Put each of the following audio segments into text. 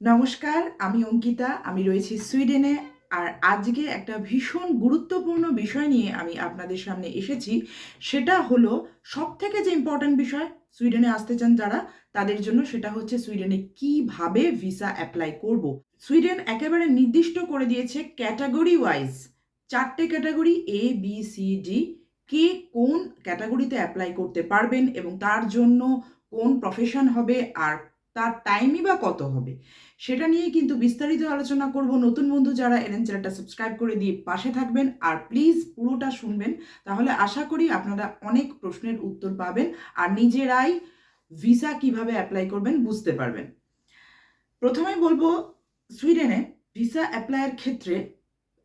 নমস্কার, আমি অঙ্কিতা, আমি রয়েছি সুইডেনে। আর আজকে একটা ভীষণ গুরুত্বপূর্ণ বিষয় নিয়ে আমি আপনাদের সামনে এসেছি। সেটা হলো সব থেকে যে ইম্পর্ট্যান্ট বিষয়, সুইডেনে আসতে চান যারা, তাদের জন্য সেটা হচ্ছে সুইডেনে কীভাবে ভিসা অ্যাপ্লাই করব। সুইডেন একেবারে নির্দিষ্ট করে দিয়েছে ক্যাটাগরি ওয়াইজ চারটে category A B C D কে কোন ক্যাটাগরিতে অ্যাপ্লাই করতে পারবেন এবং তার জন্য কোন প্রফেশন হবে আর তার টাইমই বা কত হবে? সেটা নিয়ে কিন্তু বিস্তারিত আলোচনা করব। নতুন বন্ধু যারা এলেন, চ্যানেলটা সাবস্ক্রাইব করে দিয়ে পাশে থাকবেন। আর প্লিজ পুরোটা শুনবেন। তাহলে আশা করি আপনারা অনেক প্রশ্নের উত্তর পাবেন। আর নিজেরাই ভিসা কীভাবে অ্যাপ্লাই করবেন বুঝতে পারবেন। প্রথমে বলব, সুইডেনে ভিসা অ্যাপ্লাইয়ের ক্ষেত্রে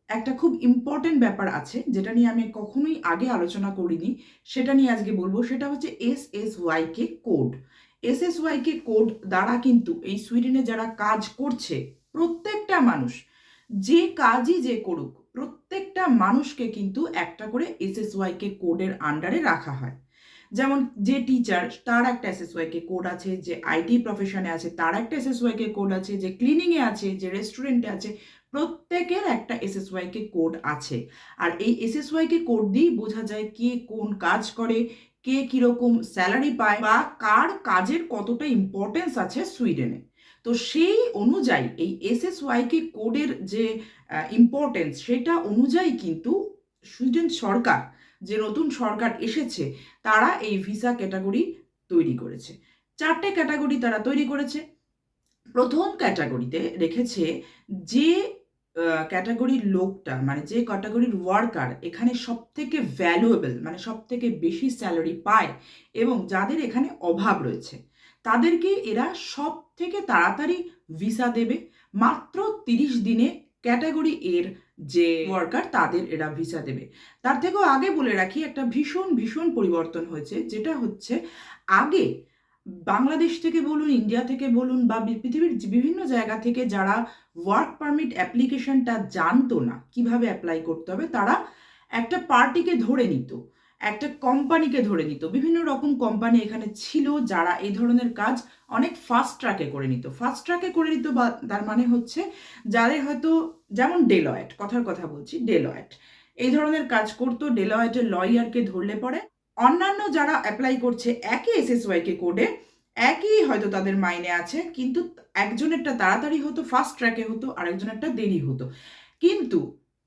একটা খুব ইম্পর্টেন্ট ব্যাপার আছে, যেটা নিয়ে আমি কখনোই আগে আলোচনা করিনি। সেটা নিয়ে আজকে বলব। সেটা হচ্ছে S S Y K code SSY K code দ্বারা কিন্তু এই সুইডেনে যারা কাজ করছে, প্রত্যেকটা মানুষ, যে কাজই যে করুক, প্রত্যেকটা মানুষকে কিন্তু একটা করে এসএসওয়াই কে কোডের আন্ডারে রাখা হয়। যেমন যে টিচার তার একটা এসএসওয়াই কে কোড আছে, যে আইটি প্রফেশনে আছে, তার একটা এসএসওয়াই কে কোড আছে, যে ক্লিনিংয়ে আছে, যে রেস্টুরেন্টে আছে, প্রত্যেকের একটা এসএসওয়াই কে কোড আছে। আর এই এসএসওয়াই কে কোড দিয়েই বোঝা যায় কে কোন কাজ করে কে কীরকম স্যালারি পায় বা কার কাজের কতটা ইম্পর্টেন্স আছে সুইডেনে। তো সেই অনুযায়ী এই এসএসওয়াইকে কোডের যে ইম্পর্টেন্স সেটা অনুযায়ী কিন্তু সুইডেন সরকার, যে নতুন সরকার এসেছে, তারা এই ভিসা ক্যাটাগরি তৈরি করেছে। চারটে ক্যাটাগরি তারা তৈরি করেছে। প্রথম ক্যাটাগরিতে রেখেছে যে ক্যাটাগরির লোকটা মানে যে ক্যাটাগরির ওয়ার্কার এখানে সব থেকে ভ্যালুয়েবল মানে সব থেকে বেশি স্যালারি পায় এবং যাদের এখানে অভাব রয়েছে, তাদেরকে এরা সব থেকে তাড়াতাড়ি ভিসা দেবে। মাত্র তিরিশ দিনে ক্যাটাগরি এর যে ওয়ার্কার তাদের এরা ভিসা দেবে। তার থেকেও আগে বলে রাখি, একটা ভীষণ ভীষণ পরিবর্তন হয়েছে, যেটা হচ্ছে আগে বাংলাদেশ থেকে বলুন, ইন্ডিয়া থেকে বলুন বা পৃথিবীর বিভিন্ন জায়গা থেকে যারা ওয়ার্ক পারমিট অ্যাপ্লিকেশনটা জানতো না, কীভাবে অ্যাপ্লাই করতে হবে, তারা একটা পার্টিকে ধরে নিত, একটা কোম্পানিকে ধরে নিত। বিভিন্ন রকম কোম্পানি এখানে ছিল যারা এই ধরনের কাজ অনেক ফাস্ট ট্র্যাকে করে নিত। ফাস্ট ট্র্যাকে করে নিত বা তার মানে হচ্ছে যাদের হয়তো, যেমন ডেলয়েট কথার কথা বলছি ডেলয়েট এই ধরনের কাজ করতো ডেলয়েটের লয়ারকে ধরলে পরে অন্যান্য যারা অ্যাপ্লাই করছে একই এসএসওয়াইকে কোডে একই হয়তো তাদের মাইনে আছে, কিন্তু একজনেরটা তাড়াতাড়ি হতো ফার্স্ট ট্র্যাকে হতো আর একজনেরটা দেরি হতো। কিন্তু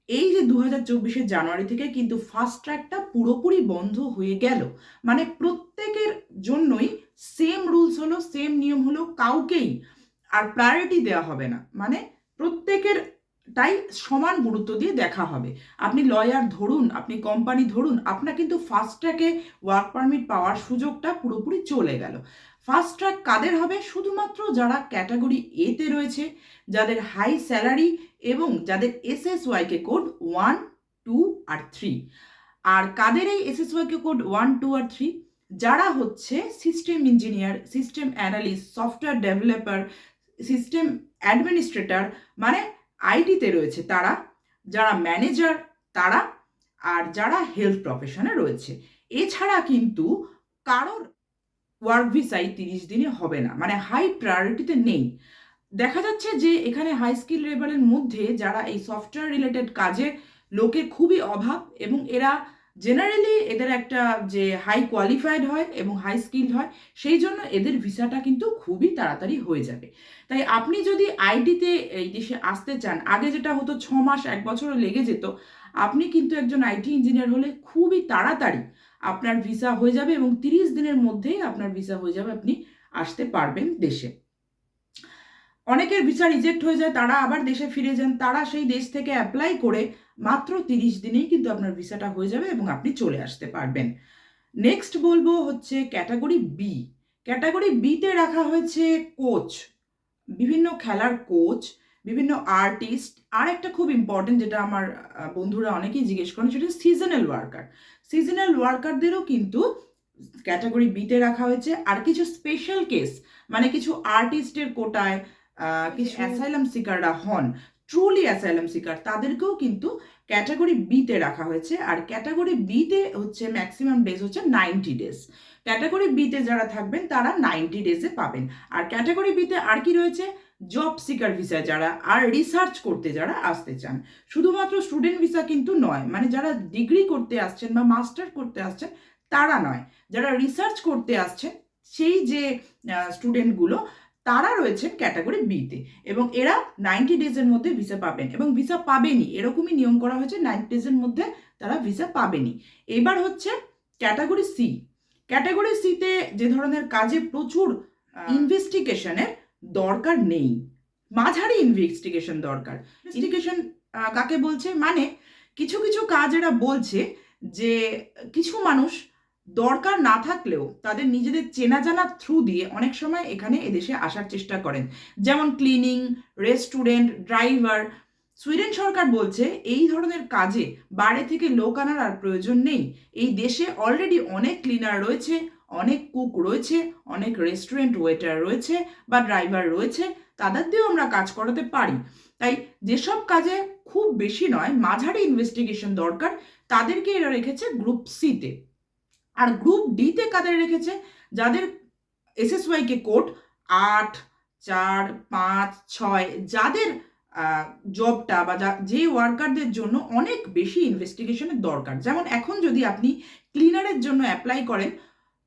এই যে দু হাজার চব্বিশের জানুয়ারি থেকে কিন্তু ফার্স্ট ট্র্যাকটা পুরোপুরি বন্ধ হয়ে গেল। মানে প্রত্যেকের জন্যই সেম রুলস হলো সেম নিয়ম হলো, কাউকেই আর প্রায়োরিটি দেওয়া হবে না। মানে প্রত্যেকের তাই সমান গুরুত্ব দিয়ে দেখা হবে। আপনি লয়ার ধরুন, আপনি কোম্পানি ধরুন, আপনার কিন্তু ফাস্ট ট্র্যাকে ওয়ার্ক পারমিট পাওয়ার সুযোগটা পুরোপুরি চলে গেল। ফাস্ট ট্র্যাক কাদের হবে? শুধুমাত্র যারা ক্যাটাগরি এতে রয়েছে, যাদের হাই স্যালারি এবং যাদের S S YK code one two আর থ্রি আর কাদের এই S S YK code one two আর থ্রি যারা হচ্ছে system engineer system analyst software developer system administrator মানে আইটিতে রয়েছে তারা, যারা ম্যানেজার তারা, আর যারা হেলথ প্রফেশনে রয়েছে। এছাড়া কিন্তু কারোর ওয়ার্ক ভিসাই তিরিশ দিনে হবে না মানে হাই প্রায়োরিটিতে নেই। দেখা যাচ্ছে যে এখানে হাই স্কিল লেভেলের মধ্যে যারা এই সফটওয়্যার রিলেটেড কাজে লোকের খুবই অভাব এবং এরা জেনারেলি এদের একটা যে হাই কোয়ালিফাইড হয় এবং হাই স্কিল্ড হয়, সেই জন্য এদের ভিসাটা কিন্তু খুবই তাড়াতাড়ি হয়ে যাবে। তাই আপনি যদি আইটিতে এই দেশে আসতে চান, আগে যেটা হতো ছ মাস, এক বছরও লেগে যেত, আপনি কিন্তু একজন আইটি ইঞ্জিনিয়ার হলে খুবই তাড়াতাড়ি আপনার ভিসা হয়ে যাবে এবং তিরিশ দিনের মধ্যেই আপনার ভিসা হয়ে যাবে, আপনি আসতে পারবেন দেশে। অনেকের ভিসা রিজেক্ট হয়ে যায়, তারা আবার দেশে ফিরে যান, তারা সেই দেশ থেকে অ্যাপ্লাই করে মাত্র তিরিশ দিনেই কিন্তু আপনার ভিসাটা হয়ে যাবে এবং আপনি চলে আসতে পারবেন। নেক্সট বলব হচ্ছে ক্যাটাগরি বি ক্যাটাগরি বিতে রাখা হয়েছে কোচ বিভিন্ন খেলার কোচ বিভিন্ন আর্টিস্ট আর একটা খুব ইম্পর্টেন্ট যেটা আমার বন্ধুরা অনেকেই জিজ্ঞেস করেন, সেটা সিজনাল ওয়ার্কার সিজনাল ওয়ার্কারদেরও কিন্তু ক্যাটাগরি বিতে রাখা হয়েছে। আর কিছু স্পেশাল কেস মানে কিছু আর্টিস্টের কোটায় কিছু অ্যাসাইলাম সিকাররা হন ট্রুলি অ্যাসাইলাম সিকার তাদেরকেও কিন্তু ক্যাটাগরি বিতে রাখা হয়েছে। আর ক্যাটাগরি বিতে হচ্ছে ম্যাক্সিমাম ডেজ হচ্ছে নাইনটি ডেজ ক্যাটাগরি বিতে যারা থাকবেন তারা নাইনটি ডেজে পাবেন। আর ক্যাটাগরি বিতে আর কি রয়েছে? জব সিকার ভিসা যারা আর রিসার্চ করতে যারা আসতে চান। শুধুমাত্র স্টুডেন্ট ভিসা কিন্তু নয় মানে যারা ডিগ্রি করতে আসছেন বা মাস্টার করতে আসছেন তারা নয়। যারা রিসার্চ করতে আসছেন সেই যে স্টুডেন্টগুলো তারা রয়েছেন ক্যাটাগরি বিতে এবং এরা নাইনটি ডেজের মধ্যে ভিসা পাবেন এবং ভিসা পাবেনি, এরকমই নিয়ম করা হয়েছে নাইনটি ডেজের মধ্যে তারা ভিসা পাবেনি। এবার হচ্ছে ক্যাটাগরি সি ক্যাটাগরি সিতে যে ধরনের কাজে প্রচুর ইনভেস্টিগেশনের দরকার নেই, মাঝারি ইনভেস্টিগেশন দরকার। ইনভেস্টিগেশন কাকে বলছে? মানে কিছু কিছু কাজ এরা বলছে যে কিছু মানুষ দরকার না থাকলেও তাদের নিজেদের চেনা জানা থ্রু দিয়ে অনেক সময় এখানে এদেশে আসার চেষ্টা করেন। যেমন ক্লিনিং রেস্টুরেন্ট ড্রাইভার সুইডেন সরকার বলছে এই ধরনের কাজে বাইরে থেকে লোক আনার আর প্রয়োজন নেই। এই দেশে অলরেডি অনেক ক্লিনার রয়েছে, অনেক কুক রয়েছে, অনেক রেস্টুরেন্ট ওয়েটার রয়েছে বা ড্রাইভার রয়েছে তাদের দিয়েও আমরা কাজ করাতে পারি। তাই যেসব কাজে খুব বেশি নয়, মাঝারি ইনভেস্টিগেশন দরকার, তাদেরকে এরা রেখেছে গ্রুপ সিতে আর গ্রুপ ডিতে কাদের রেখেছে? যাদের এসএসওয়াইকে কোড আট, চার, পাঁচ, ছয়, যাদের জবটা বা যা- ওয়ার্কারদের জন্য অনেক বেশি ইনভেস্টিগেশনের দরকার। যেমন এখন যদি আপনি ক্লিনারের জন্য অ্যাপ্লাই করেন,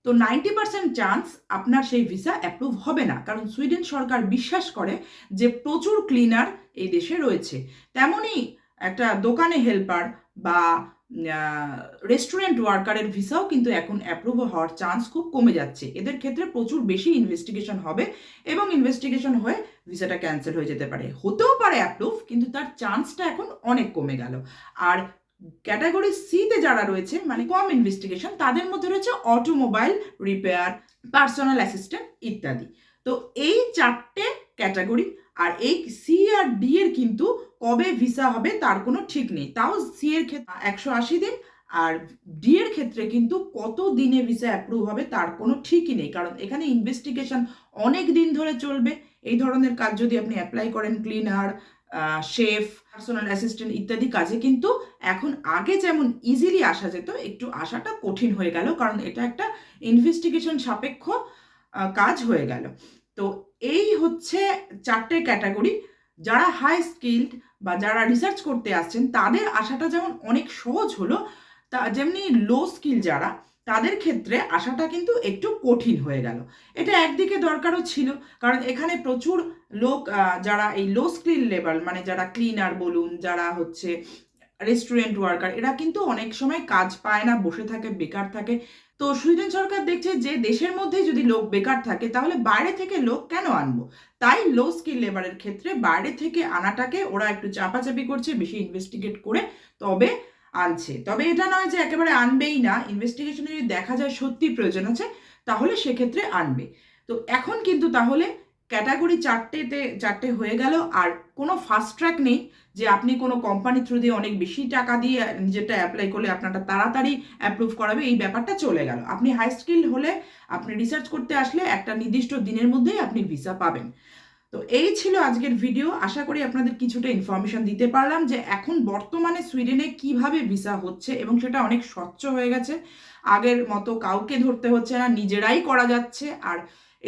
তো নাইনটি পার্সেন্ট চান্স আপনার সেই ভিসা অ্যাপ্রুভ হবে না। কারণ সুইডেন সরকার বিশ্বাস করে যে প্রচুর ক্লিনার এই দেশে রয়েছে। তেমনই একটা দোকানে হেল্পার বা রেস্টুরেন্ট ওয়ার্কারের ভিসাও কিন্তু এখন অ্যাপ্রুভ হওয়ার চান্স খুব কমে যাচ্ছে। এদের ক্ষেত্রে প্রচুর বেশি ইনভেস্টিগেশন হবে এবং ইনভেস্টিগেশন হয়ে ভিসাটা ক্যান্সেল হয়ে যেতে পারে। হতেও পারে অ্যাপ্রুভ কিন্তু তার চান্সটা এখন অনেক কমে গেল। আর ক্যাটাগরি সিতে যারা রয়েছে মানে কম ইনভেস্টিগেশন তাদের মধ্যে রয়েছে অটোমোবাইল রিপেয়ার পার্সোনাল অ্যাসিস্ট্যান্ট ইত্যাদি। তো এই চারটে ক্যাটাগরি আর এই সি আর ডি এর কিন্তু কবে ভিসা হবে তার কোনো ঠিক নেই। তাও সি এর ক্ষেত্রে একশো আশি দিন আর ডি এর ক্ষেত্রে কিন্তু কত দিনে ভিসা অ্যাপ্রুভ হবে তার কোনো ঠিকই নেই। কারণ এখানে ইনভেস্টিগেশন অনেক দিন ধরে চলবে। এই ধরনের কাজ যদি আপনি অ্যাপ্লাই করেন ক্লিনার শেফ পার্সোনাল অ্যাসিস্ট্যান্ট ইত্যাদি কাজে কিন্তু এখন আগে যেমন ইজিলি আসা যেত, একটু আসাটা কঠিন হয়ে গেল। কারণ এটা একটা ইনভেস্টিগেশন সাপেক্ষ কাজ হয়ে গেল। তো এই হচ্ছে চারটে ক্যাটাগরি যারা হাই স্কিল্ড বা যারা রিসার্চ করতে আসছেন, তাদের আসাটা যেমন অনেক সহজ হলো, তা যেমনি লো স্কিল যারা, তাদের ক্ষেত্রে আসাটা কিন্তু একটু কঠিন হয়ে গেল। এটা একদিকে দরকারও ছিল, কারণ এখানে প্রচুর লোক যারা এই লো স্কিল লেভেল মানে যারা ক্লিনার বলুন, যারা হচ্ছে রেস্টুরেন্ট ওয়ার্কার এরা কিন্তু অনেক সময় কাজ পায় না, বসে থাকে, বেকার থাকে তো সুইডেন সরকার দেখছে যে দেশের মধ্যে যদি লোক বেকার থাকে, তাহলে বাইরে থেকে লোক কেন আনব? তাই লো স্কিল লেবারের ক্ষেত্রে বাইরে থেকে আনাটাকে ওরা একটু চাপাচাপি করছে, বেশি ইনভেস্টিগেট করে তবে আনছে। তবে এটা নয় যে একেবারে আনবেই না ইনভেস্টিগেশনে যদি দেখা যায় সত্যি প্রয়োজন আছে, তাহলে সেক্ষেত্রে আনবে। তো এখন কিন্তু তাহলে ক্যাটাগরি চারটেতে, চারটে হয়ে গেল। আর কোনো ফাস্ট ট্র্যাক নেই যে আপনি কোনো কোম্পানি থ্রু দিয়ে অনেক বেশি টাকা দিয়ে নিজেরটা অ্যাপ্লাই করলে আপনারটা তাড়াতাড়ি অ্যাপ্রুভ করাবে। এই ব্যাপারটা চলে গেল। আপনি হাই স্কিল হলে আপনি রিসার্চ করতে আসলে একটা নির্দিষ্ট দিনের মধ্যেই আপনি ভিসা পাবেন। তো এই ছিল আজকের ভিডিও আশা করি আপনাদের কিছুটা ইনফরমেশন দিতে পারলাম যে এখন বর্তমানে সুইডেনে কীভাবে ভিসা হচ্ছে এবং সেটা অনেক স্বচ্ছ হয়ে গেছে। আগের মতো কাউকে ধরতে হচ্ছে না, নিজেরাই করা যাচ্ছে। আর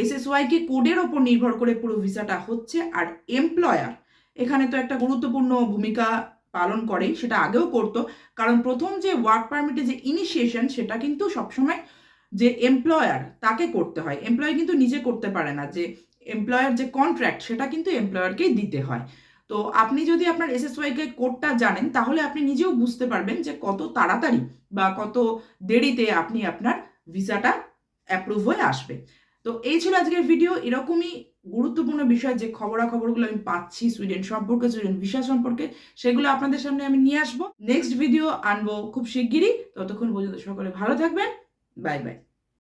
এসএসওয়াইকে কোডের ওপর নির্ভর করে পুরো ভিসাটা হচ্ছে আর এমপ্লয়ার এখানে তো একটা গুরুত্বপূর্ণ ভূমিকা পালন করেই সেটা আগেও করতো। কারণ প্রথম যে ওয়ার্ক পারমিটে যে ইনিশিয়েশন সেটা কিন্তু সবসময় যে এমপ্লয়ার তাকে করতে হয়। এমপ্লয় কিন্তু নিজে করতে পারে না, যে এমপ্লয়ার যে কন্ট্রাক্ট সেটা কিন্তু এমপ্লয়ারকেই দিতে হয়। তো আপনি যদি আপনার এসএসওয়াইকে কোডটা জানেন, তাহলে আপনি নিজেও বুঝতে পারবেন যে কত তাড়াতাড়ি বা কত দেরিতে আপনি আপনার ভিসাটা অ্যাপ্রুভ হয়ে আসবে। তো এই ছিল আজকের ভিডিও এরকমই গুরুত্বপূর্ণ বিষয় যে খবরাখবরগুলো আমি পাচ্ছি সুইডেন সম্পর্কে সুইডেন ভিসা সম্পর্কে, সেগুলো আপনাদের সামনে আমি নিয়ে আসব। নেক্সট ভিডিও আনব খুব শিগগিরই। ততক্ষণ পর্যন্ত সকলে ভালো থাকবেন। Bye bye